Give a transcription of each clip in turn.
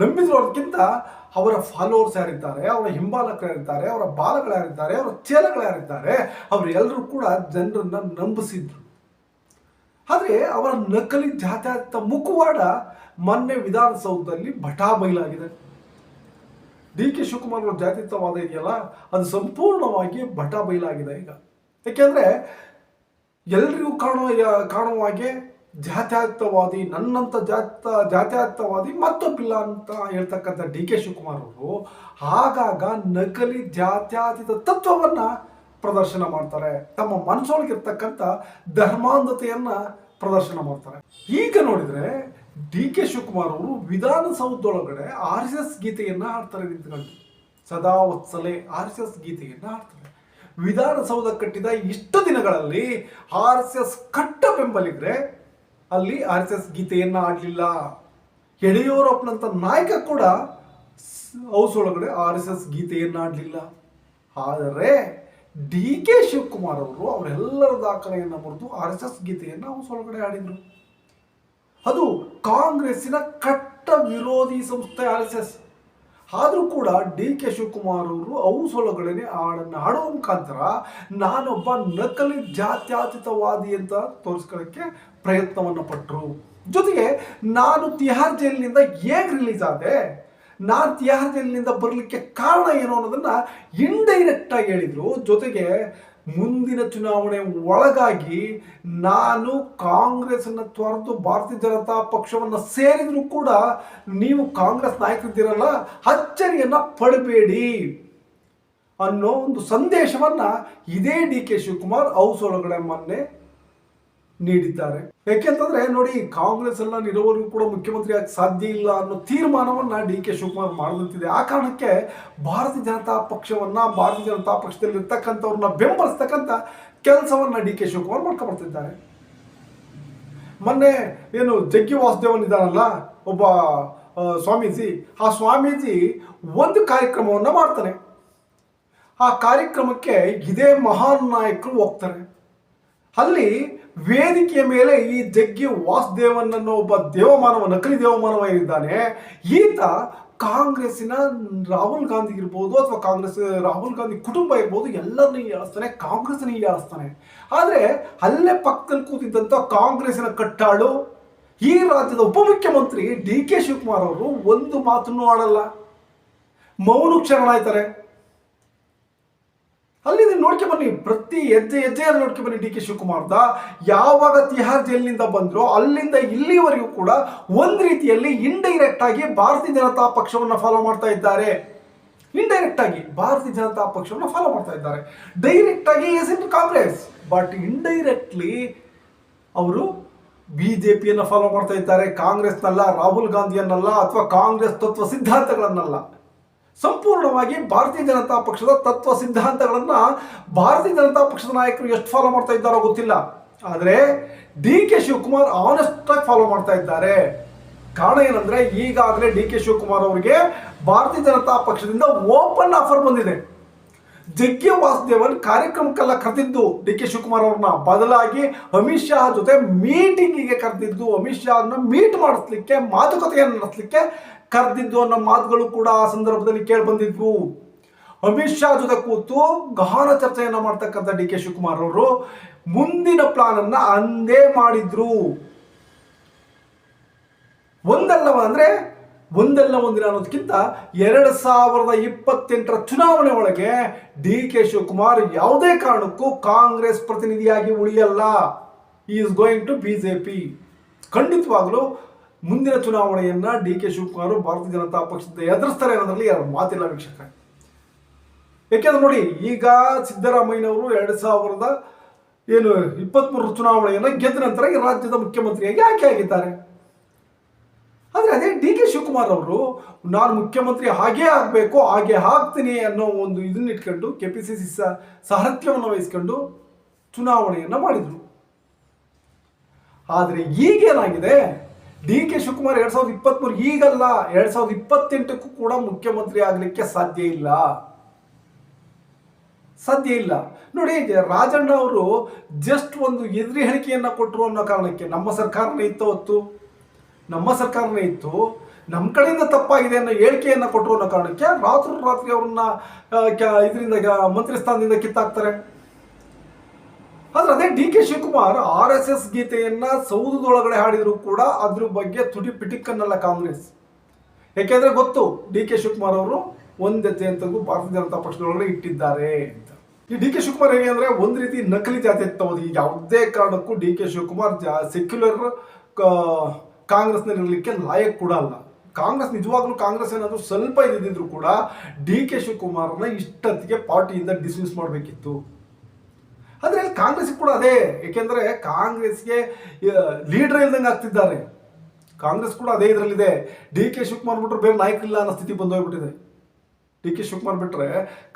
ನಂಬಿದ್ರು ಅನ್ನೋದಕ್ಕಿಂತ ಅವರ ಫಾಲೋವರ್ಸ್ ಯಾರಿದ್ದಾರೆ, ಅವರ ಹಿಂಬಾಲಕರು ಯಾರಿದ್ದಾರೆ, ಅವರ ಬಾಲಗಳು ಯಾರಿದ್ದಾರೆ, ಅವರ ಚೇಲಗಳು ಯಾರಿದ್ದಾರೆ ಅವರೆಲ್ಲರೂ ಕೂಡ ಜನರನ್ನ ನಂಬಿಸಿದ್ರು. ಆದರೆ ಅವರ ನಕಲಿ ಜಾತ್ಯಾತ ಮುಖವಾಡ ಮೊನ್ನೆ ವಿಧಾನಸೌಧದಲ್ಲಿ ಬಟಾ ಬಯಲಾಗಿದೆ ಡಿ ಕೆ ಶಿವಕುಮಾರ್ ಅವರ ಜಾತ್ಯತೀತವಾದ ಇದೆಯಲ್ಲ, ಅದು ಸಂಪೂರ್ಣವಾಗಿ ಬಟಾ ಬಯಲಾಗಿದೆ ಈಗ. ಯಾಕೆಂದ್ರೆ ಎಲ್ರಿಗೂ ಕಾಣುವ ಕಾಣುವ ಹಾಗೆ ನನ್ನಂಥ ಜಾತ ಜಾತ್ಯತೀತವಾದಿ ಮತ್ತೊಬ್ಬಿಲ್ಲ ಅಂತ ಹೇಳ್ತಕ್ಕಂಥ ಡಿ ಕೆ ಶಿವಕುಮಾರ್ ಅವರು ಆಗಾಗ ನಕಲಿ ಜಾತ್ಯಾತೀತ ತತ್ವವನ್ನ ಪ್ರದರ್ಶನ ಮಾಡ್ತಾರೆ. ತಮ್ಮ ಮನಸ್ಸೊಳಗಿರ್ತಕ್ಕಂಥ ಧರ್ಮಾಂಧತೆಯನ್ನ ಪ್ರದರ್ಶನ ಮಾಡ್ತಾರೆ. ಈಗ ನೋಡಿದರೆ ಡಿ ಕೆ ಶಿವಕುಮಾರ್ ಅವರು ವಿಧಾನಸೌಧದೊಳಗಡೆ ಆರ್ ಎಸ್ ಎಸ್ ಗೀತೆಯನ್ನು ಹಾಡ್ತಾರೆ ನಿಂತ್ಕೊಂಡು. ಸದಾ ವತ್ಸಲೆ ಆರ್ ಎಸ್ ಎಸ್ ಗೀತೆಯನ್ನು ಹಾಡ್ತಾರೆ. ವಿಧಾನಸೌಧ ಕಟ್ಟಿದ ಇಷ್ಟು ದಿನಗಳಲ್ಲಿ ಆರ್ ಎಸ್ ಎಸ್ ಕಟ್ಟ ಬೆಂಬಲಿಗರೆ ಅಲ್ಲಿ ಆರ್ ಎಸ್ ಎಸ್ ಗೀತೆಯನ್ನ ಆಡಲಿಲ್ಲ. ಯಡಿಯೂರಪ್ಪನಂತ ನಾಯಕ ಕೂಡ ಹೌಸ್ ಒಳಗಡೆ ಆರ್ ಎಸ್ ಎಸ್ ಗೀತೆಯನ್ನ ಆಡಲಿಲ್ಲ. ಆದರೆ ಡಿ ಕೆ ಶಿವಕುಮಾರ್ ಅವರು ಅವರೆಲ್ಲರ ದಾಖಲೆಯನ್ನು ಮುರಿದು ಆರ್ ಎಸ್ ಎಸ್ ಗೀತೆಯನ್ನು ಹೌಸ್ ಒಳಗಡೆ ಆಡಿದರು ಅದು ಕಾಂಗ್ರೆಸ್ಸಿನ ಕಟ್ಟ ವಿರೋಧಿ ಸಂಸ್ಥೆ ಆರ್ ಎಸ್ ಎಸ್. ಆದರೂ ಕೂಡ ಡಿ ಕೆ ಶಿವಕುಮಾರ್ ಅವರು ಅವು ಒಳಗಡೆ ಹಾಡನ್ನು ಹಾಡೋ ಮುಖಾಂತರ ನಾನೊಬ್ಬ ನಕಲಿ ಜಾತ್ಯಾತೀತವಾದಿ ಅಂತ ತೋರಿಸ್ಕೊಳ್ಳೋಕ್ಕೆ ಪ್ರಯತ್ನವನ್ನು ಪಟ್ಟರು ಜೊತೆಗೆ ನಾನು ತಿಹಾರ್ ಜೈಲಿನಿಂದ ಹೇಗೆ ರಿಲೀಸ್ ಆದೆ? ನಾನು ತಿಹಾರ್ ಜೈಲಿನಿಂದ ಬರಲಿಕ್ಕೆ ಕಾರಣ ಏನು ಅನ್ನೋದನ್ನು ಇಂಡೈರೆಕ್ಟಾಗಿ ಹೇಳಿದ್ರು. ಜೊತೆಗೆ ಮುಂದಿನ ಚುನಾವಣೆ ಒಳಗಾಗಿ ನಾನು ಕಾಂಗ್ರೆಸ್ಸನ್ನು ತೊರೆದು ಭಾರತೀಯ ಜನತಾ ಪಕ್ಷವನ್ನು ಸೇರಿದರೂ ಕೂಡ ನೀವು ಕಾಂಗ್ರೆಸ್ ನಾಯಕರಿದ್ದೀರಲ್ಲ, ಅಚ್ಚರಿಯನ್ನು ಪಡಬೇಡಿ ಅನ್ನೋ ಒಂದು ಸಂದೇಶವನ್ನ ಇದೇ ಡಿ ಕೆ ಶಿವಕುಮಾರ್ ಹೌಸ್ ಒಳಗಡೆ ಮೊನ್ನೆ ನೀಡಿದ್ದಾರೆ. ಯಾಕೆಂತಂದ್ರೆ ನೋಡಿ, ಕಾಂಗ್ರೆಸ್ ಎಲ್ಲ ಇರೋವರೆಗೂ ಕೂಡ ಮುಖ್ಯಮಂತ್ರಿ ಆಗಿ ಸಾಧ್ಯ ಇಲ್ಲ ಅನ್ನೋ ತೀರ್ಮಾನವನ್ನ ಡಿ ಕೆ ಶಿವಕುಮಾರ್ ಮಾಡಿದಂತಿದೆ. ಆ ಕಾರಣಕ್ಕೆ ಭಾರತೀಯ ಜನತಾ ಪಕ್ಷವನ್ನ, ಭಾರತೀಯ ಜನತಾ ಪಕ್ಷದಲ್ಲಿ ಇರ್ತಕ್ಕಂಥವ್ರನ್ನ ಬೆಂಬಲಿಸ್ತಕ್ಕಂಥ ಕೆಲಸವನ್ನ ಡಿ ಕೆ ಶಿವಕುಮಾರ್ ಮಾಡ್ಕೊಂಡ್ಬರ್ತಿದ್ದಾರೆ ಮೊನ್ನೆ ಏನು ಜಗ್ಗಿ ವಾಸುದೇವನ್ ಇದ್ದಾರಲ್ಲ, ಒಬ್ಬ ಸ್ವಾಮೀಜಿ, ಆ ಸ್ವಾಮೀಜಿ ಒಂದು ಕಾರ್ಯಕ್ರಮವನ್ನು ಮಾಡ್ತಾನೆ ಆ ಕಾರ್ಯಕ್ರಮಕ್ಕೆ ಇದೇ ಮಹಾನ್ ನಾಯಕರು ಹೋಗ್ತಾರೆ. ಅಲ್ಲಿ ವೇದಿಕೆಯ ಮೇಲೆ ಈ ಜಗ್ಗಿ ವಾಸುದೇವನನ್ನು ಒಬ್ಬ ದೇವಮಾನವ ನಕಲಿ ದೇವಮಾನವ ಇದ್ದಾನೆ ಈತ ಕಾಂಗ್ರೆಸ್ಸಿನ ರಾಹುಲ್ ಗಾಂಧಿ ಇರ್ಬೋದು ಅಥವಾ ಕಾಂಗ್ರೆಸ್, ರಾಹುಲ್ ಗಾಂಧಿ ಕುಟುಂಬ ಇರ್ಬೋದು, ಎಲ್ಲರನ್ನೂ ಹೀಯಾಳಿಸ್ತಾನೆ ಕಾಂಗ್ರೆಸ್ನ ಹೀಯಾಳಿಸ್ತಾನೆ ಆದರೆ ಅಲ್ಲೇ ಪಕ್ಕದಲ್ಲಿ ಕೂತಿದ್ದಂಥ ಕಾಂಗ್ರೆಸ್ಸಿನ ಕಟ್ಟಾಳು, ಈ ರಾಜ್ಯದ ಉಪಮುಖ್ಯಮಂತ್ರಿ ಡಿ ಕೆ ಶಿವಕುಮಾರ್ ಅವರು ಒಂದು ಮಾತನ್ನು ಆಡಲ್ಲ. ಮೌನ ಕ್ಷರಣಾಯ್ತಾರೆ ಅಲ್ಲಿ ನೀವು ನೋಡ್ಕೆ ಬನ್ನಿ. ಪ್ರತಿ ಹೆಜ್ಜೆ ಹೆಜ್ಜೆಯಲ್ಲಿ ನೋಡ್ಕೆ ಬನ್ನಿ ಡಿ ಕೆ ಶಿವಕುಮಾರ್ದ. ಯಾವಾಗ ತಿಹಾರ್ ಜೈಲಿನಿಂದ ಬಂದ್ರು, ಅಲ್ಲಿಂದ ಇಲ್ಲಿವರೆಗೂ ಕೂಡ ಒಂದು ರೀತಿಯಲ್ಲಿ ಇಂಡೈರೆಕ್ಟ್ ಆಗಿ ಭಾರತೀಯ ಜನತಾ ಪಕ್ಷವನ್ನ ಫಾಲೋ ಮಾಡ್ತಾ ಇದ್ದಾರೆ. ಇಂಡೈರೆಕ್ಟ್ ಆಗಿ ಭಾರತೀಯ ಜನತಾ ಪಕ್ಷವನ್ನ ಫಾಲೋ ಮಾಡ್ತಾ ಇದ್ದಾರೆ. ಡೈರೆಕ್ಟ್ ಆಗಿ is in Congress. But indirectly ಅವರು ಬಿಜೆಪಿಯನ್ನು ಫಾಲೋ ಮಾಡ್ತಾ ಇದ್ದಾರೆ. ಕಾಂಗ್ರೆಸ್ನಲ್ಲ, ರಾಹುಲ್ ಗಾಂಧಿಯನ್ನಲ್ಲ, ಅಥವಾ ಕಾಂಗ್ರೆಸ್ ತತ್ವ ಸಿದ್ಧಾಂತಗಳನ್ನಲ್ಲ. ಸಂಪೂರ್ಣವಾಗಿ ಭಾರತೀಯ ಜನತಾ ಪಕ್ಷದ ತತ್ವ ಸಿದ್ಧಾಂತಗಳನ್ನು ಭಾರತೀಯ ಜನತಾ ಪಕ್ಷದ ನಾಯಕರು ಎಷ್ಟು ಫಾಲೋ ಮಾಡ್ತಾ ಇದ್ದಾರೋ ಗೊತ್ತಿಲ್ಲ. ಆದರೆ ಡಿ ಕೆ ಶಿವಕುಮಾರ್ ಆನೆಸ್ಟ್ ಆಗಿ ಫಾಲೋ ಮಾಡ್ತಾ ಇದ್ದಾರೆ. ಕಾರಣ ಏನಂದ್ರೆ ಈಗಾಗಲೇ ಡಿ ಕೆ ಶಿವಕುಮಾರ್ ಅವರಿಗೆ ಭಾರತೀಯ ಜನತಾ ಪಕ್ಷದಿಂದ ಓಪನ್ ಆಫರ್ ಬಂದಿದೆ. ಜಗ್ಗಿ ವಾಸುದೇವನ್ ಕಾರ್ಯಕ್ರಮಕ್ಕೆಲ್ಲ ಕರೆದಿದ್ದು ಡಿ ಕೆ ಶಿವಕುಮಾರ್ ಅವ್ರನ್ನ. ಬದಲಾಗಿ ಅಮಿತ್ ಶಾ ಜೊತೆ ಮೀಟಿಂಗಿಗೆ ಕರೆದಿದ್ದು ಅಮಿತ್ ಶಾ ಮೀಟ್ ಮಾಡಿಸ್ಲಿಕ್ಕೆ, ಮಾತುಕತೆಯನ್ನು ನಡೆಸಲಿಕ್ಕೆ ಕರೆದಿದ್ದು ಅನ್ನೋ ಮಾತುಗಳು ಕೂಡ ಆ ಸಂದರ್ಭದಲ್ಲಿ ಕೇಳಿ ಬಂದಿದ್ವು. ಅಮಿತ್ ಶಾ ಜೊತೆ ಕೂತು ಗಹನ ಚರ್ಚೆಯನ್ನು ಮಾಡ್ತಕ್ಕಂಥ ಡಿ ಕೆ ಶಿವಕುಮಾರ್ ಅವರು ಮುಂದಿನ ಪ್ಲಾನ್ ಅನ್ನ ಅಂದೇ ಮಾಡಿದ್ರು. ಒಂದಲ್ಲವ ಅಂದ್ರೆ ಒಂದಲ್ಲ ಒಂದಿನ ಅನ್ನೋದಕ್ಕಿಂತ ಎರಡು ಸಾವಿರದ ಇಪ್ಪತ್ತೆಂಟರ ಚುನಾವಣೆ ಒಳಗೆ ಡಿ ಕೆ ಶಿವಕುಮಾರ್ ಯಾವುದೇ ಕಾರಣಕ್ಕೂ ಕಾಂಗ್ರೆಸ್ ಪ್ರತಿನಿಧಿಯಾಗಿ ಉಳಿಯಲ್ಲ. ಈಸ್ ಗೋಯಿಂಗ್ ಟು ಬಿಜೆಪಿ ಖಂಡಿತವಾಗ್ಲೂ ಮುಂದಿನ ಚುನಾವಣೆಯನ್ನ ಡಿ ಕೆ ಶಿವಕುಮಾರ್ ಭಾರತೀಯ ಜನತಾ ಪಕ್ಷದಿಂದ ಎದುರಿಸ್ತಾರೆ ಅನ್ನೋದ್ರಲ್ಲಿ ಯಾರು ಮಾತಿಲ್ಲ ವೀಕ್ಷಕ ಯಾಕೆಂದ್ರೆ ನೋಡಿ, ಈಗ ಸಿದ್ದರಾಮಯ್ಯನವರು ಎರಡು ಸಾವಿರದ ಏನು ಇಪ್ಪತ್ಮೂರು ಚುನಾವಣೆಯನ್ನು ಗೆದ್ದ ನಂತರ ಈ ರಾಜ್ಯದ ಮುಖ್ಯಮಂತ್ರಿಯಾಗಿ ಆಯ್ಕೆ ಆಗಿದ್ದಾರೆ. ಆದರೆ ಅದೇ ಡಿ ಕೆ ಶಿವಕುಮಾರ್ ಅವರು, ನಾನು ಮುಖ್ಯಮಂತ್ರಿ ಹಾಗೇ ಆಗಬೇಕು, ಹಾಗೆ ಹಾಕ್ತೀನಿ ಅನ್ನೋ ಒಂದು ಇದನ್ನ ಇಟ್ಕೊಂಡು ಕೆ ಪಿ ಸಿ ಸಿ ಸಾರಥ್ಯವನ್ನು ವಹಿಸ್ಕೊಂಡು ಚುನಾವಣೆಯನ್ನು ಮಾಡಿದರು. ಆದರೆ ಈಗೇನಾಗಿದೆ ಡಿ ಕೆ ಶಿವಕುಮಾರ್ ಎರಡ್ ಸಾವಿರದ ಇಪ್ಪತ್ತ್ಮೂರು ಈಗಲ್ಲ, ಎರಡ್ ಸಾವಿರದ ಇಪ್ಪತ್ತೆಂಟಕ್ಕೂ ಕೂಡ ಮುಖ್ಯಮಂತ್ರಿ ಆಗಲಿಕ್ಕೆ ಸಾಧ್ಯ ಇಲ್ಲ. ಸಾಧ್ಯ ಇಲ್ಲ. ನೋಡಿ, ರಾಜಣ್ಣ ಅವರು ಜಸ್ಟ್ ಒಂದು ಎದುರಿ ಹೇಳಿಕೆಯನ್ನ ಕೊಟ್ಟರು ಅನ್ನೋ ಕಾರಣಕ್ಕೆ ನಮ್ಮ ಸರ್ಕಾರನೇ ಇತ್ತು ಹೊತ್ತು ನಮ್ಮ ಸರ್ಕಾರನೇ ಇತ್ತು. ನಮ್ಮ ಕಡೆಯಿಂದ ತಪ್ಪಾಗಿದೆ ಅನ್ನೋ ಹೇಳಿಕೆಯನ್ನು ಕೊಟ್ಟರು ಅನ್ನೋ ಕಾರಣಕ್ಕೆ ರಾತ್ರಿ ರಾತ್ರಿ ಅವ್ರನ್ನ ಇದರಿಂದ ಮಂತ್ರಿ ಸ್ಥಾನದಿಂದ ಕಿತ್ತಾಕ್ತಾರೆ. ಆದ್ರೆ ಅದೇ D K Shivakumar R S S ಗೀತೆಯನ್ನ ಸೌಧದೊಳಗಡೆ ಹಾಡಿದ್ರು ಕೂಡ ಅದ್ರ ಬಗ್ಗೆ ತುಟಿ ಪಿಟಿಕ್ಕನ್ನಲ್ಲ ಕಾಂಗ್ರೆಸ್. ಯಾಕೆಂದ್ರೆ ಗೊತ್ತು, ಡಿ ಕೆ ಶಿವಕುಮಾರ್ ಅವರು ಒಂದೆತ್ತೆ ಅಂತಂದು ಭಾರತೀಯ ಜನತಾ ಪಕ್ಷದೊಳಗಡೆ ಇಟ್ಟಿದ್ದಾರೆ ಅಂತ. ಈ ಡಿ ಕೆ ಶಿವಕುಮಾರ್ ಹೇಗೆ ಅಂದ್ರೆ ಒಂದ್ ರೀತಿ ನಕಲಿ ಜಾತಿ ಈಗ ಯಾವುದೇ ಕಾರಣಕ್ಕೂ ಡಿ ಕೆ ಶಿವಕುಮಾರ್ ಸೆಕ್ಯುಲರ್ ಕಾಂಗ್ರೆಸ್ನಲ್ಲಿ ಇರಲಿಕ್ಕೆ ಲಾಯಕ್ ಕೂಡ ಅಲ್ಲ. ಕಾಂಗ್ರೆಸ್ ನಿಜವಾಗ್ಲೂ ಕಾಂಗ್ರೆಸ್ ಏನಾದ್ರು ಸ್ವಲ್ಪ ಇದ್ದಿದ್ರು ಕೂಡ ಡಿ ಕೆ ಶಿವಕುಮಾರ್ನ ಇಷ್ಟೊತ್ತಿಗೆ ಪಾರ್ಟಿಯಿಂದ ಡಿಸ್ಮಿಸ್ ಮಾಡಬೇಕಿತ್ತು. ಆದರೆ ಕಾಂಗ್ರೆಸ್ ಕೂಡ ಅದೇ. ಏಕೆಂದರೆ ಕಾಂಗ್ರೆಸ್ಗೆ ಲೀಡರ್ ಇಲ್ದಂಗೆ ಆಗ್ತಿದ್ದಾರೆ. ಕಾಂಗ್ರೆಸ್ ಕೂಡ ಅದೇ ಇದರಲ್ಲಿದೆ. ಡಿ ಕೆ ಶಿವಕುಮಾರ್ ಬಿಟ್ಟರೆ ಬೇರೆ ನಾಯಕರಿಲ್ಲ ಅನ್ನೋ ಸ್ಥಿತಿ ಬಂದೋಗ್ಬಿಟ್ಟಿದೆ. ಡಿ ಕೆ ಶಿವಕುಮಾರ್ ಬಿಟ್ಟರೆ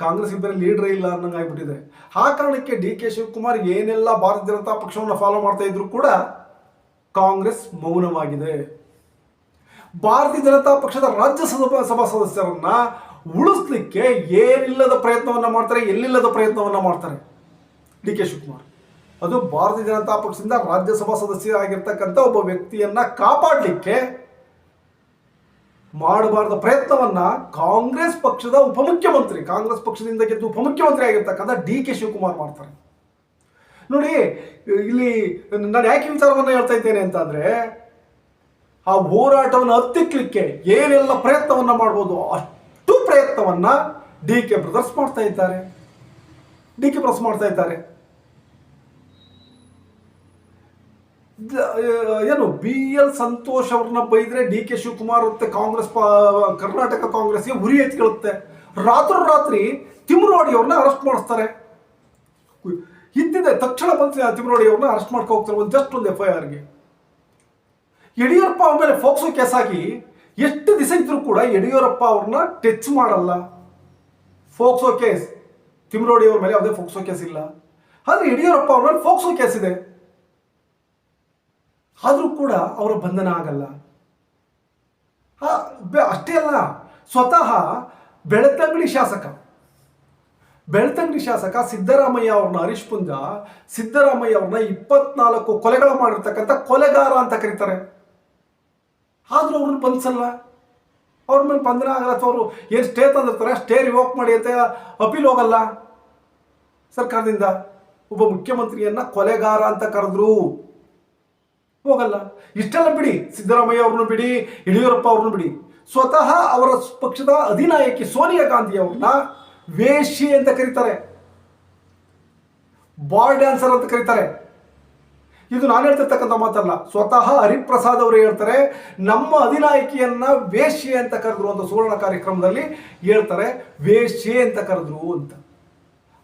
ಕಾಂಗ್ರೆಸ್ಗೆ ಬೇರೆ ಲೀಡರ್ ಇಲ್ಲ ಅನ್ನಂಗೆ ಆಗ್ಬಿಟ್ಟಿದೆ. ಆ ಕಾರಣಕ್ಕೆ ಡಿ ಕೆ ಶಿವಕುಮಾರ್ ಏನೆಲ್ಲ ಭಾರತ ಜನತಾ ಪಕ್ಷವನ್ನು ಫಾಲೋ ಮಾಡ್ತಾ ಇದ್ರು ಕೂಡ ಕಾಂಗ್ರೆಸ್ ಮೌನವಾಗಿದೆ. ಭಾರತೀಯ ಜನತಾ ಪಕ್ಷದ ರಾಜ್ಯ ಸಭಾ ಸದಸ್ಯರನ್ನ ಉಳಿಸ್ಲಿಕ್ಕೆ ಏನಿಲ್ಲದ ಪ್ರಯತ್ನವನ್ನ ಮಾಡ್ತಾರೆ, ಎಲ್ಲಿಲ್ಲದ ಪ್ರಯತ್ನವನ್ನ ಮಾಡ್ತಾರೆ. D K Shivakumar. ಅದು ಭಾರತೀಯ ಜನತಾ ಪಕ್ಷದಿಂದ ರಾಜ್ಯಸಭಾ ಸದಸ್ಯರಾಗಿರ್ತಕ್ಕಂಥ ಒಬ್ಬ ವ್ಯಕ್ತಿಯನ್ನ ಕಾಪಾಡಲಿಕ್ಕೆ ಮಾಡಬಾರದ ಪ್ರಯತ್ನವನ್ನ ಕಾಂಗ್ರೆಸ್ ಪಕ್ಷದ ಉಪಮುಖ್ಯಮಂತ್ರಿ, ಕಾಂಗ್ರೆಸ್ ಪಕ್ಷದಿಂದ ಗೆದ್ದು ಉಪಮುಖ್ಯಮಂತ್ರಿ ಆಗಿರ್ತಕ್ಕಂಥ ಡಿ ಕೆ ಶಿವಕುಮಾರ್ ಮಾಡ್ತಾರೆ. ನೋಡಿ, ಇಲ್ಲಿ ನಾನು ಯಾಕೆ ವಿಚಾರವನ್ನು ಹೇಳ್ತಾ ಇದ್ದೇನೆ ಅಂತಂದ್ರೆ ಆ ಹೋರಾಟವನ್ನು ಹತ್ತಿಕ್ಲಿಕ್ಕೆ ಏನೆಲ್ಲ ಪ್ರಯತ್ನವನ್ನ ಮಾಡ್ಬೋದು, ಅಷ್ಟು ಪ್ರಯತ್ನವನ್ನ ಡಿ ಕೆ ಬ್ರದರ್ಸ್ ಮಾಡ್ತಾ ಇದ್ದಾರೆ. ಡಿ ಕೆ ಬ್ರದರ್ಸ್ ಮಾಡ್ತಾ ಇದ್ದಾರೆ. ಏನು, ಬಿ ಎಲ್ ಸಂತೋಷ್ ಅವ್ರನ್ನ ಬೈದ್ರೆ ಡಿ ಕೆ ಶಿವಕುಮಾರ್ ಮತ್ತೆ ಕಾಂಗ್ರೆಸ್ ಕರ್ನಾಟಕ ಕಾಂಗ್ರೆಸ್ಗೆ ಉರಿ ಎತ್ಕೊಳ್ಳುತ್ತೆ ರಾತ್ರಿ ರಾತ್ರಿ ತಿಮ್ರೋಡಿ ಅವ್ರನ್ನ ಅರೆಸ್ಟ್ ಮಾಡಿಸ್ತಾರೆ. ಇದ್ದಿದೆ ತಕ್ಷಣ ಬಂದು ತಿಮ್ರೋಡಿ ಅವ್ರನ್ನ ಅರೆಸ್ಟ್ ಮಾಡ್ಕೊ ಹೋಗ್ತಾರೆ, ಒಂದು ಜಸ್ಟ್ ಒಂದು ಎಫ್ ಐ ಆರ್ಗೆ ಯಡಿಯೂರಪ್ಪ ಅವ್ರ ಮೇಲೆ ಫೋಕ್ಸೋ ಕೇಸ್ ಆಗಿ ಎಷ್ಟು ದಿವಸ ಇದ್ರೂ ಕೂಡ ಯಡಿಯೂರಪ್ಪ ಅವ್ರನ್ನ ಟಚ್ ಮಾಡಲ್ಲ. ಫೋಕ್ಸೋ ಕೇಸ್, ತಿಮ್ರೋಡಿ ಅವ್ರ ಮೇಲೆ ಯಾವುದೇ ಫೋಕ್ಸೋ ಕೇಸ್ ಇಲ್ಲ. ಆದ್ರೆ ಯಡಿಯೂರಪ್ಪ ಅವ್ರ ಮೇಲೆ ಫೋಕ್ಸೋ ಕೇಸ್ ಇದೆ. ಆದರೂ ಕೂಡ ಅವರ ಬಂಧನ ಆಗಲ್ಲ. ಅಷ್ಟೇ ಅಲ್ಲ, ಸ್ವತಃ ಬೆಳತಂಗಡಿ ಶಾಸಕ, ಬೆಳ್ತಂಗಡಿ ಶಾಸಕ ಸಿದ್ದರಾಮಯ್ಯ ಅವ್ರನ್ನ ಹರೀಶ್ ಪುಂಜ, ಸಿದ್ದರಾಮಯ್ಯ ಅವ್ರನ್ನ ಇಪ್ಪತ್ನಾಲ್ಕು ಕೊಲೆಗಳು ಮಾಡಿರ್ತಕ್ಕಂಥ ಕೊಲೆಗಾರ ಅಂತ ಕರೀತಾರೆ. ಆದರೂ ಅವ್ರನ್ನ ಬಂಧಿಸಲ್ಲ. ಅವ್ರ ಮೇಲೆ ಬಂಧನ ಆಗಲ್ಲ ಅಥವಾ ಅವರು ಏನು ಸ್ಟೇ ತಂದಿರ್ತಾರೆ, ಸ್ಟೇ ರಿವೋಕ್ ಮಾಡಿ ಅಂತ ಅಪೀಲ್ ಹೋಗಲ್ಲ. ಸರ್ಕಾರದಿಂದ ಒಬ್ಬ ಮುಖ್ಯಮಂತ್ರಿಯನ್ನ ಕೊಲೆಗಾರ ಅಂತ ಕರೆದ್ರು. ಹೋಗಲ್ಲ. ಇಷ್ಟೆಲ್ಲ ಬಿಡಿ. ಸಿದ್ದರಾಮಯ್ಯ ಅವ್ರನ್ನ ಬಿಡಿ, ಯಡಿಯೂರಪ್ಪ ಅವ್ರನ್ನ ಬಿಡಿ. ಸ್ವತಃ ಅವರ ಪಕ್ಷದ ಅಧಿನಾಯಕಿ ಸೋನಿಯಾ ಗಾಂಧಿ ಅವ್ರನ್ನ ವೇಷಿ ಅಂತ ಕರೀತಾರೆ. ಬಾಲ್ ಡ್ಯಾನ್ಸರ್ ಅಂತ ಕರೀತಾರೆ. ಇದು ನಾನು ಹೇಳ್ತಿರ್ತಕ್ಕಂಥ ಮಾತಲ್ಲ. ಸ್ವತಃ ಹರಿಪ್ರಸಾದ್ ಅವರು ಹೇಳ್ತಾರೆ, ನಮ್ಮ ಅಧಿನಾಯಕಿಯನ್ನ ವೇಶ್ಯೆ ಅಂತ ಕರೆದ್ರು ಅಂತ ಸುವರ್ಣ ಕಾರ್ಯಕ್ರಮದಲ್ಲಿ ಹೇಳ್ತಾರೆ ವೇಶ್ಯೆ ಅಂತ ಕರೆದ್ರು ಅಂತ.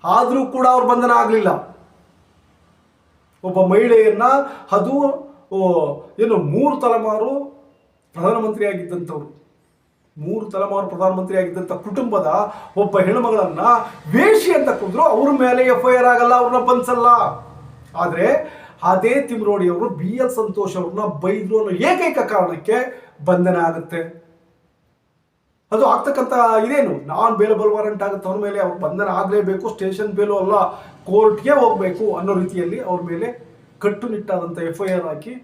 ಆದರೂ ಕೂಡ ಅವ್ರ ಬಂಧನ ಆಗಲಿಲ್ಲ. ಒಬ್ಬ ಮಹಿಳೆಯನ್ನ ಅದು ಏನು, ಮೂರು ತಲೆಮಾರು ಪ್ರಧಾನಮಂತ್ರಿ ಆಗಿದ್ದಂಥವ್ರು ಮೂರು ತಲೆಮಾರು ಪ್ರಧಾನಮಂತ್ರಿ ಆಗಿದ್ದಂಥ ಕುಟುಂಬದ ಒಬ್ಬ ಹೆಣ್ಮಗಳನ್ನ ವೇಷಿ ಅಂತ ಕುಂದ್ರು, ಅವ್ರ ಮೇಲೆ ಎಫ್ ಐ ಆರ್ ಆಗಲ್ಲ, ಅವ್ರನ್ನ ಬಂಧಿಸಲ್ಲ. ಆದರೆ ಅದೇ ತಿಮ್ರೋಡಿಯವರು ಬಿ ಎಲ್ ಸಂತೋಷ್ ಅವ್ರನ್ನ ಬೈದ್ರು ಅನ್ನೋ ಏಕೈಕ ಕಾರಣಕ್ಕೆ ಬಂಧನ ಆಗುತ್ತೆ. ಅದು ಆಗ್ತಕ್ಕಂಥ ಇದೇನು? ನಾನ್ ಬೇಲಬಲ್ ವಾರಂಟ್ ಆಗುತ್ತೆ, ಅವ್ರ ಮೇಲೆ ಅವ್ರ ಬಂಧನ ಆಗಲೇಬೇಕು, ಸ್ಟೇಷನ್ ಬೇಲು ಅಲ್ಲ, ಕೋರ್ಟ್ಗೆ ಹೋಗಬೇಕು ಅನ್ನೋ ರೀತಿಯಲ್ಲಿ ಅವ್ರ ಮೇಲೆ ಕಟ್ಟುನಿಟ್ಟಾದಂಥ ಎಫ್ ಐ ಆರ್ ಹಾಕಿ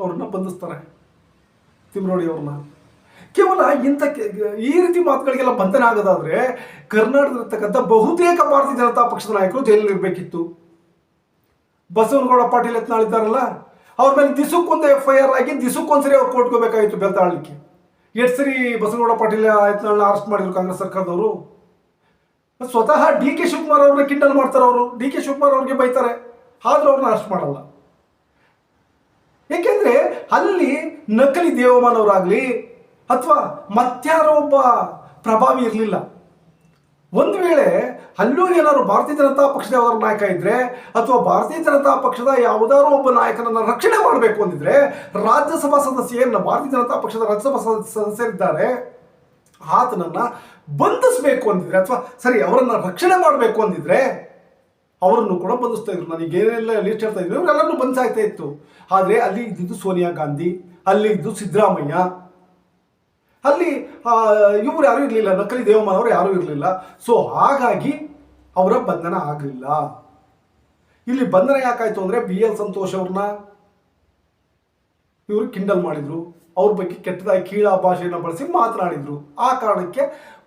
ಅವ್ರನ್ನ ಬಂಧಿಸ್ತಾರೆ. ತಿಮ್ರೋಡಿ ಅವ್ರನ್ನ. ಕೇವಲ ಇಂಥ ಈ ರೀತಿ ಮಾತುಗಳಿಗೆಲ್ಲ ಬಂಧನ ಆಗೋದಾದ್ರೆ ಕರ್ನಾಟಕದಲ್ಲಿರ್ತಕ್ಕಂಥ ಬಹುತೇಕ ಭಾರತೀಯ ಜನತಾ ಪಕ್ಷದ ನಾಯಕರು ಜೈಲಲ್ಲಿರಬೇಕಿತ್ತು ಬಸವನಗೌಡ ಪಾಟೀಲ್ ಎತ್ನಾಳಿದ್ದಾರಲ್ಲ ಅವ್ರ ಮೇಲೆ ದಿಸಕ್ಕೊಂದು ಎಫ್ ಐ ಆರ್ ಆಗಿ ದಿಸಕ್ಕೊಂದ್ಸರಿ ಅವ್ರು ಕೊಟ್ಕೋಬೇಕಾಗಿತ್ತು ಬೆಳ್ತಾಳಲಿಕ್ಕೆ ಎಷ್ಟು ಸರಿ ಬಸವನಗೌಡ ಪಾಟೀಲ್ ಎತ್ನಾಳನ್ನ ಅರೆಸ್ಟ್ ಮಾಡಿದ್ರು ಕಾಂಗ್ರೆಸ್ ಸರ್ಕಾರದವರು? ಸ್ವತಃ ಡಿ ಕೆ ಶಿವಕುಮಾರ್ ಅವ್ರನ್ನ ಕಿಂಡಲ್ ಮಾಡ್ತಾರೆ ಅವರು. ಡಿ ಕೆ ಶಿವಕುಮಾರ್ ಅವ್ರಿಗೆ ಬೈತಾರೆ. ಆದ್ರೂ ಅವ್ರನ್ನ ಅರೆಸ್ಟ್ ಮಾಡಲ್ಲ. ಅಲ್ಲಿ ನಕಲಿ ದೇವಮಾನವರಾಗಲಿ ಅಥವಾ ಮತ್ಯಾರೋ ಒಬ್ಬ ಪ್ರಭಾವಿ ಇರಲಿಲ್ಲ. ಒಂದು ವೇಳೆ ಅಲ್ಲೂ ಏನಾದ್ರು ಭಾರತೀಯ ಜನತಾ ಪಕ್ಷದ ಯಾವ್ದಾದ್ರು ನಾಯಕ ಇದ್ರೆ ಅಥವಾ ಭಾರತೀಯ ಜನತಾ ಪಕ್ಷದ ಯಾವುದಾದ್ರು ಒಬ್ಬ ನಾಯಕನನ್ನ ರಕ್ಷಣೆ ಮಾಡಬೇಕು ಅಂದಿದ್ರೆ ರಾಜ್ಯಸಭಾ ಸದಸ್ಯ ಏನ ಭಾರತೀಯ ಜನತಾ ಪಕ್ಷದ ರಾಜ್ಯಸಭಾ ಸದಸ್ಯ- ಸದಸ್ಯರಿದ್ದಾರೆ. ಆತನನ್ನ ಬಂಧಿಸಬೇಕು ಅಂದಿದ್ರೆ ಅಥವಾ ಸರಿ ಅವರನ್ನ ರಕ್ಷಣೆ ಮಾಡಬೇಕು ಅಂದಿದ್ರೆ ಅವರನ್ನು ಕೂಡ ಬಂಧಿಸ್ತಾ ಇದ್ರು. ನನಗೆ ಏನೆಲ್ಲ ಲಿಸ್ಟ್ ಹೇಳ್ತಾ ಇದ್ರು ಇವರೆಲ್ಲರೂ ಬಂಧಿಸಾಗ್ತಾ ಇತ್ತು. ಆದರೆ ಅಲ್ಲಿ ಇದ್ದಿದ್ದು ಸೋನಿಯಾ ಗಾಂಧಿ, ಅಲ್ಲಿ ಇದ್ದು ಸಿದ್ದರಾಮಯ್ಯ. ಅಲ್ಲಿ ಇವರು ಯಾರೂ ಇರಲಿಲ್ಲ, ನಕಲಿ ದೇವಮಾನ ಅವರು ಯಾರೂ ಇರಲಿಲ್ಲ. ಸೊ ಹಾಗಾಗಿ ಅವರ ಬಂಧನ ಆಗಲಿಲ್ಲ. ಇಲ್ಲಿ ಬಂಧನ ಯಾಕಾಯಿತು ಅಂದರೆ ಬಿ ಎಲ್ ಸಂತೋಷ್ ಅವ್ರನ್ನ ಇವರು ಕಿಂಡಲ್ ಮಾಡಿದ್ರು. ಅವ್ರ ಬಗ್ಗೆ ಕೆಟ್ಟದಾಗಿ ಕೀಳಾ ಭಾಷೆಯನ್ನು ಬಳಸಿ ಮಾತನಾಡಿದರು. ಆ ಕಾರಣಕ್ಕೆ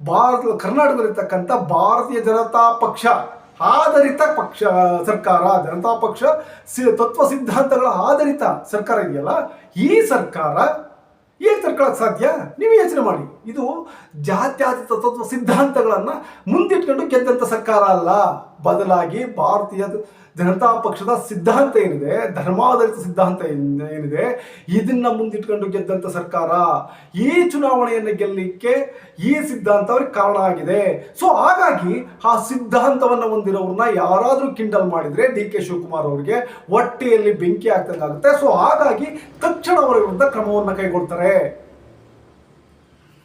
ಭಾರತ ಕರ್ನಾಟಕದಲ್ಲಿರ್ತಕ್ಕಂಥ ಭಾರತೀಯ ಜನತಾ ಪಕ್ಷ ಆಧರಿತ ಪಕ್ಷ, ಸರ್ಕಾರ, ಜನತಾ ಪಕ್ಷ ತತ್ವ ಸಿದ್ಧಾಂತಗಳ ಆಧರಿತ ಸರ್ಕಾರ ಇದೆಯಲ್ಲ, ಈ ಸರ್ಕಾರ ಹೇಗೆ ತರ್ಕೊಳ್ಳೋಕೆ ಸಾಧ್ಯ? ನೀವು ಯೋಚನೆ ಮಾಡಿ. ಇದು ಜಾತ್ಯಾತೀತ ತತ್ವ ಸಿದ್ಧಾಂತಗಳನ್ನು ಮುಂದಿಟ್ಕೊಂಡು ಗೆದ್ದಂಥ ಸರ್ಕಾರ ಅಲ್ಲ. ಬದಲಾಗಿ ಭಾರತೀಯ ಜನತಾ ಪಕ್ಷದ ಸಿದ್ಧಾಂತ ಏನಿದೆ, ಧರ್ಮಾಧಾರಿತ ಸಿದ್ಧಾಂತ ಏನಿದೆ, ಇದನ್ನ ಮುಂದಿಟ್ಕೊಂಡು ಗೆದ್ದಂಥ ಸರ್ಕಾರ ಈ ಚುನಾವಣೆಯನ್ನು ಗೆಲ್ಲಲಿಕ್ಕೆ ಈ ಸಿದ್ಧಾಂತ ಅವ್ರಿಗೆ ಕಾರಣ ಆಗಿದೆ. ಸೊ ಹಾಗಾಗಿ ಆ ಸಿದ್ಧಾಂತವನ್ನು ಹೊಂದಿರೋರನ್ನ ಯಾರಾದರೂ ಕಿಂಡಲ್ ಮಾಡಿದ್ರೆ ಡಿ ಕೆ ಶಿವಕುಮಾರ್ ಅವರಿಗೆ ಹೊಟ್ಟೆಯಲ್ಲಿ ಬೆಂಕಿ ಆಗ್ತಂಗಾಗುತ್ತೆ ಸೊ ಹಾಗಾಗಿ ತಕ್ಷಣ ಅವರ ವಿರುದ್ಧ ಕ್ರಮವನ್ನು ಕೈಗೊಳ್ತಾರೆ.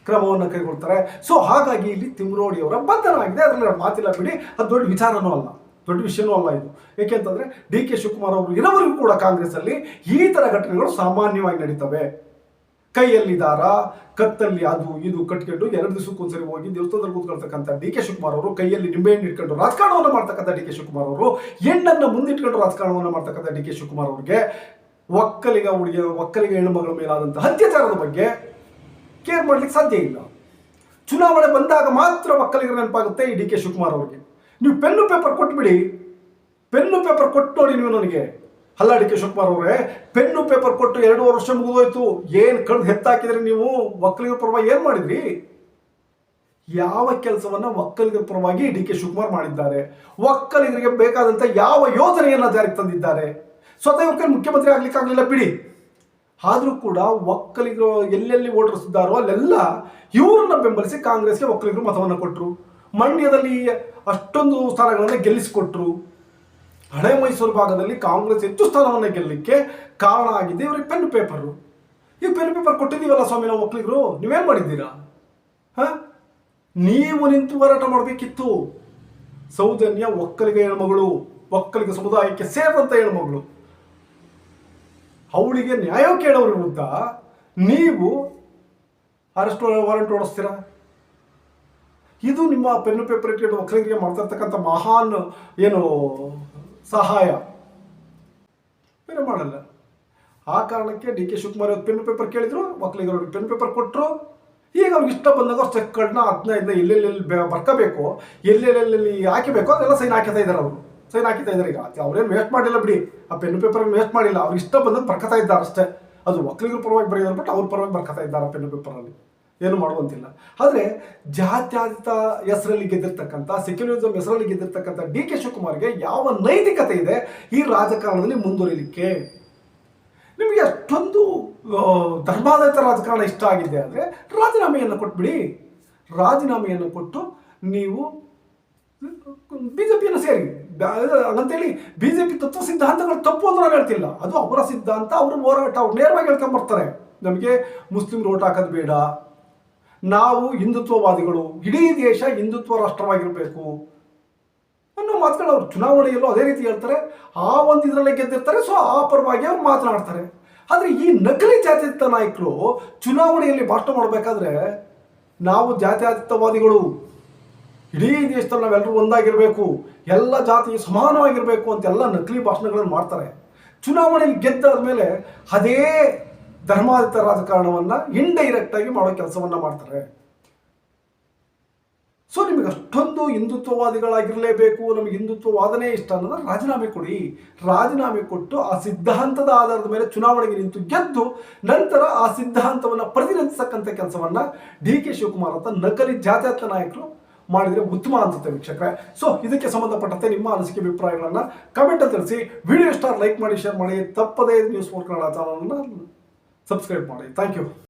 ಕ್ರಮವನ್ನು ಕೈಗೊಳ್ತಾರೆ. ಸೊ ಹಾಗಾಗಿ ಇಲ್ಲಿ ತಿಮ್ರೋಡಿಯವರ ಬಂಧನ ಆಗಿದೆ. ಅದರಲ್ಲಿ ಮಾತಿಲ್ಲ ಬಿಡಿ. ಅದು ದೊಡ್ಡ ವಿಚಾರನೂ ಅಲ್ಲ. ದೊಡ್ಡ ವಿಷಯನೂ ಅಲ್ಲ ಇದು. ಏಕೆಂತಂದ್ರೆ ಡಿ ಕೆ ಶಿವಕುಮಾರ್ ಅವರು ಇರೋವರೆಗೂ ಕೂಡ ಕಾಂಗ್ರೆಸ್ಸಲ್ಲಿ ಈ ಥರ ಘಟನೆಗಳು ಸಾಮಾನ್ಯವಾಗಿ ನಡೀತವೆ. ಕೈಯಲ್ಲಿ ದಾರ ಕತ್ತಲ್ಲಿ ಅದು ಇದು ಕಟ್ಕೊಂಡು ಎರಡು ದಿವಸಕ್ಕೊಂದ್ಸರಿ ಹೋಗಿ ದೇವಸ್ಥಾನದಲ್ಲಿ ಕೂತ್ಕೊಳ್ತಕ್ಕಂಥ ಡಿ ಕೆ ಶಿವಕುಮಾರ್ ಅವರು ಕೈಯಲ್ಲಿ ನಿಂಬೆಹಣ್ಣು ಇಟ್ಕೊಂಡು ರಾಜಕಾರಣವನ್ನು ಮಾಡ್ತಕ್ಕಂಥ ಡಿ ಕೆ ಶಿವಕುಮಾರ್ ಅವರು, ಹೆಣ್ಣನ್ನು ಮುಂದಿಟ್ಕೊಂಡು ರಾಜಕಾರಣವನ್ನು ಮಾಡ್ತಕ್ಕಂಥ ಡಿ ಕೆ ಶಿವಕುಮಾರ್ ಅವರಿಗೆ, ಒಕ್ಕಲಿಗ ಹುಡುಗಿಯ, ಒಕ್ಕಲಿಗ ಹೆಣ್ಣುಮಗಳ ಮೇಲಾದಂಥ ಅತ್ಯಾಚಾರದ ಬಗ್ಗೆ ಕೇರ್ ಮಾಡ್ಲಿಕ್ಕೆ ಸಾಧ್ಯ ಇಲ್ಲ. ಚುನಾವಣೆ ಬಂದಾಗ ಮಾತ್ರ ಮಕ್ಕಳಿಗೆ ನೆನಪಾಗುತ್ತೆ ಈ ಡಿ ಕೆ ಶಿವಕುಮಾರ್ ಅವ್ರಿಗೆ. ನೀವು ಪೆನ್ನು ಪೇಪರ್ ಕೊಟ್ಬಿಡಿ. ಪೆನ್ನು ಪೇಪರ್ ಕೊಟ್ಟು ನೋಡಿ ನೀವು ನನಗೆ. ಅಲ್ಲ ಡಿ ಕೆ ಶಿವಕುಮಾರ್ ಅವರೇ, ಪೆನ್ನು ಪೇಪರ್ ಕೊಟ್ಟು ಎರಡೂವರೆ ವರ್ಷ ಮುಗಿದೋಯ್ತು. ಏನು ಕಣ್ ಹೆತ್ತಾಕಿದ್ರೆ ನೀವು? ಒಕ್ಕಲಿಗರ ಪರವಾಗಿ ಏನು ಮಾಡಿದ್ರಿ? ಯಾವ ಕೆಲಸವನ್ನ ಒಕ್ಕಲಿಗರ ಪರವಾಗಿ ಡಿ ಕೆ ಶಿವಕುಮಾರ್ ಮಾಡಿದ್ದಾರೆ. ಒಕ್ಕಲಿಗರಿಗೆ ಬೇಕಾದಂಥ ಯಾವ ಯೋಜನೆಯನ್ನ ಜಾರಿಗೆ ತಂದಿದ್ದಾರೆ? ಸ್ವತಃ ಇವ್ರಿಗೆ ಮುಖ್ಯಮಂತ್ರಿ ಆಗ್ಲಿಕ್ಕೆ ಆಗಲಿಲ್ಲ ಬಿಡಿ. ಆದರೂ ಕೂಡ ಒಕ್ಕಲಿಗರು ಎಲ್ಲೆಲ್ಲಿ ವೋಟರ್ಸ್ ಇದ್ದಾರೋ ಅಲ್ಲೆಲ್ಲ ಇವರನ್ನ ಬೆಂಬಲಿಸಿ ಕಾಂಗ್ರೆಸ್ಗೆ ಒಕ್ಕಲಿಗರು ಮತವನ್ನು ಕೊಟ್ಟರು ಮಂಡ್ಯದಲ್ಲಿ ಅಷ್ಟೊಂದು ಸ್ಥಾನಗಳನ್ನು ಗೆಲ್ಲಿಸಿಕೊಟ್ರು. ಹಳೆ ಮೈಸೂರು ಭಾಗದಲ್ಲಿ ಕಾಂಗ್ರೆಸ್ ಹೆಚ್ಚು ಸ್ಥಾನವನ್ನು ಗೆಲ್ಲಲಿಕ್ಕೆ ಕಾರಣ ಆಗಿದೆ ಇವರಿಗೆ ಪೆನ್ ಪೇಪರು. ಈ ಪೆನ್ ಪೇಪರ್ ಕೊಟ್ಟಿದ್ದೀವಲ್ಲ ಸ್ವಾಮಿ ನಾವು ಒಕ್ಕಲಿಗರು, ನೀವೇನು ಮಾಡಿದ್ದೀರಾ? ಹಾಂ? ನೀವು ನಿಂತು ಹೋರಾಟ ಮಾಡಬೇಕಿತ್ತು. ಸೌಜನ್ಯ ಒಕ್ಕಲಿಗ ಹೆಣ್ಮಗಳು, ಒಕ್ಕಲಿಗ ಸಮುದಾಯಕ್ಕೆ ಸೇರಿದಂಥ ಹೆಣ್ಮಗಳು. ಅವಳಿಗೆ ನ್ಯಾಯ ಕೇಳೋರ ವಿರುದ್ಧ ನೀವು ಅರೆಸ್ಟ್ ವಾರಂಟ್ ಓಡಿಸ್ತೀರಾ? ಇದು ನಿಮ್ಮ ಪೆನ್ನು ಪೇಪರ್ ಇಟ್ಟು ಒಕ್ಕಲಿಗರಿಗೆ ಮಾಡ್ತಾ ಇರ್ತಕ್ಕಂಥ ಮಹಾನ್ ಏನು ಸಹಾಯ. ಬೇರೆ ಮಾಡಲ್ಲ. ಆ ಕಾರಣಕ್ಕೆ ಡಿ ಕೆ ಶಿವಕುಮಾರ್ ಅವ್ರು ಪೆನ್ ಪೇಪರ್ ಕೇಳಿದ್ರು ಒಕ್ಕಲಿಗರು ಪೆನ್ ಪೇಪರ್ ಕೊಟ್ಟರು ಈಗ ಅವ್ರಿಗೆ ಇಷ್ಟ ಬಂದಾಗ ಅವ್ರು ಅದನ್ನ ಇದನ್ನ ಎಲ್ಲೆಲ್ಲೆಲ್ಲಿ ಬರ್ಕೋಬೇಕು, ಎಲ್ಲೆಲ್ಲೆಲ್ಲಿ ಹಾಕಿಬೇಕು, ಅದೆಲ್ಲ ಸೈನ್ ಹಾಕಿತಾ ಇದ್ದಾರೆ ಅವರು. ಸೈನ್ ಹಾಕಿತಾ ಇದ್ದಾರೆ ಈಗ? ಅವ್ರೇನು ವೇಸ್ಟ್ ಮಾಡಿಲ್ಲ ಬಿಡಿ. ಆ ಪೆನ್ ಪೇಪರ್ ವೇಸ್ಟ್ ಮಾಡಿಲ್ಲ. ಅವ್ರಿಗೆ ಇಷ್ಟ ಬಂದಾಗ ಬರ್ಕತಾ ಇದ್ದಾರೆ ಅಷ್ಟೇ. ಅದು ಒಕ್ಕಲಿಗರ ಪರವಾಗಿ ಬರೆಯೋದು ಬಟ್ ಅವ್ರ ಪರವಾಗಿ ಬರ್ಕತಾ ಇದ್ದಾರೆ ಪೆನ್ ಪೇಪರಲ್ಲಿ ಏನು ಮಾಡುವಂತಿಲ್ಲ. ಆದರೆ ಜಾತ್ಯಾತೀತ ಹೆಸರಲ್ಲಿ ಗೆದ್ದಿರ್ತಕ್ಕಂಥ ಸೆಕ್ಯುಲರಿಸಮ್ ಹೆಸರಲ್ಲಿ ಗೆದ್ದಿರ್ತಕ್ಕಂಥ ಡಿ ಕೆ ಶಿವಕುಮಾರ್ಗೆ ಯಾವ ನೈತಿಕತೆ ಇದೆ ಈ ರಾಜಕಾರಣದಲ್ಲಿ ಮುಂದುವರಿಲಿಕ್ಕೆ? ನಿಮಗೆ ಅಷ್ಟೊಂದು ಆ, ಧರ್ಮಾಧಾರಿತ ರಾಜಕಾರಣ ಇಷ್ಟ ಆಗಿದೆ ಅಂದರೆ ರಾಜೀನಾಮೆಯನ್ನು ಕೊಟ್ಬಿಡಿ. ರಾಜೀನಾಮೆಯನ್ನು ಕೊಟ್ಟು ನೀವು ಬಿ ಜೆ ಪಿಯನ್ನು ಸೇರಿ. ಹಂಗಂತೇಳಿ ಬಿ ಜೆ ಪಿ ತತ್ವ ಸಿದ್ಧಾಂತಗಳು ತಪ್ಪು ಅಂತ ನಾನು ಹೇಳ್ತಿಲ್ಲ. ಅದು ಅವರ ಸಿದ್ಧಾಂತ, ಅವರು ಹೋರಾಟ, ಅವ್ರು ನೇರವಾಗಿ ಹೇಳ್ಕೊಂಬರ್ತಾರೆ. ನಮಗೆ ಮುಸ್ಲಿಮ್ರು ಓಟ್ ಹಾಕೋದು ಬೇಡ. ನಾವು ಹಿಂದುತ್ವವಾದಿಗಳು. ಇಡೀ ದೇಶ ಹಿಂದುತ್ವ ರಾಷ್ಟ್ರವಾಗಿರಬೇಕು. ಅನ್ನೋ ಮಾತುಗಳು ಅವರು ಚುನಾವಣೆಯಲ್ಲೂ ಅದೇ ರೀತಿ ಹೇಳ್ತಾರೆ. ಆ ಒಂದು ಇದರಲ್ಲೇ ಗೆದ್ದಿರ್ತಾರೆ. ಸೊ ಆ ಪರವಾಗಿ ಅವ್ರು ಮಾತನಾಡ್ತಾರೆ. ಆದರೆ ಈ ನಕಲಿ ಜಾತ್ಯತೀತ ನಾಯಕರು ಚುನಾವಣೆಯಲ್ಲಿ ಭಾಷಣ ಮಾಡಬೇಕಾದ್ರೆ ನಾವು ಜಾತ್ಯತೀತವಾದಿಗಳು. ಇಡೀ ದೇಶದಲ್ಲಿ ನಾವೆಲ್ಲರೂ ಒಂದಾಗಿರಬೇಕು, ಎಲ್ಲ ಜಾತಿ ಸಮಾನವಾಗಿರಬೇಕು ಅಂತೆಲ್ಲ ನಕಲಿ ಭಾಷಣಗಳನ್ನು ಮಾಡ್ತಾರೆ. ಚುನಾವಣೆಯಲ್ಲಿ ಗೆದ್ದಾದ ಮೇಲೆ ಅದೇ ಧರ್ಮಾಧಿತ ರಾಜಕಾರಣವನ್ನು ಇಂಡೈರೆಕ್ಟ್ ಆಗಿ ಮಾಡೋ ಕೆಲಸವನ್ನ ಮಾಡ್ತಾರೆ. ಸೊ ನಿಮಗೆ ಅಷ್ಟೊಂದು ಹಿಂದುತ್ವವಾದಿಗಳಾಗಿರಲೇಬೇಕು, ನಮಗೆ ಹಿಂದುತ್ವವಾದನೇ ಇಷ್ಟ ಅನ್ನೋದು ರಾಜೀನಾಮೆ ಕೊಡಿ. ರಾಜೀನಾಮೆ ಕೊಟ್ಟು ಆ ಸಿದ್ಧಾಂತದ ಆಧಾರದ ಮೇಲೆ ಚುನಾವಣೆಗೆ ನಿಂತು ಗೆದ್ದು ನಂತರ ಆ ಸಿದ್ಧಾಂತವನ್ನು ಪ್ರತಿನಿಧಿಸಕ್ಕಂಥ ಕೆಲಸವನ್ನ ಡಿ ಕೆ ಶಿವಕುಮಾರ್ ಅಂತ ನಕಲಿ ಜಾತ್ಯಾತ ನಾಯಕರು ಮಾಡಿದರೆ ಉತ್ತಮ ಅನ್ಸುತ್ತೆ ವೀಕ್ಷಕರೇ. ಸೊ ಇದಕ್ಕೆ ಸಂಬಂಧಪಟ್ಟಂತೆ ನಿಮ್ಮ ಅನಿಸಿಕೆ, ಅಭಿಪ್ರಾಯಗಳನ್ನು ಕಮೆಂಟ್ ತಿಳಿಸಿ. ವಿಡಿಯೋ ಸ್ಟಾರ್ ಲೈಕ್ ಮಾಡಿ ಶೇರ್ ಮಾಡಿ. ತಪ್ಪದೇ ನ್ಯೂಸ್ ಫೋರ್ ಕನ್ನಡ ಸಬ್ಸ್ಕ್ರೈಬ್ ಮಾಡಿ. Thank you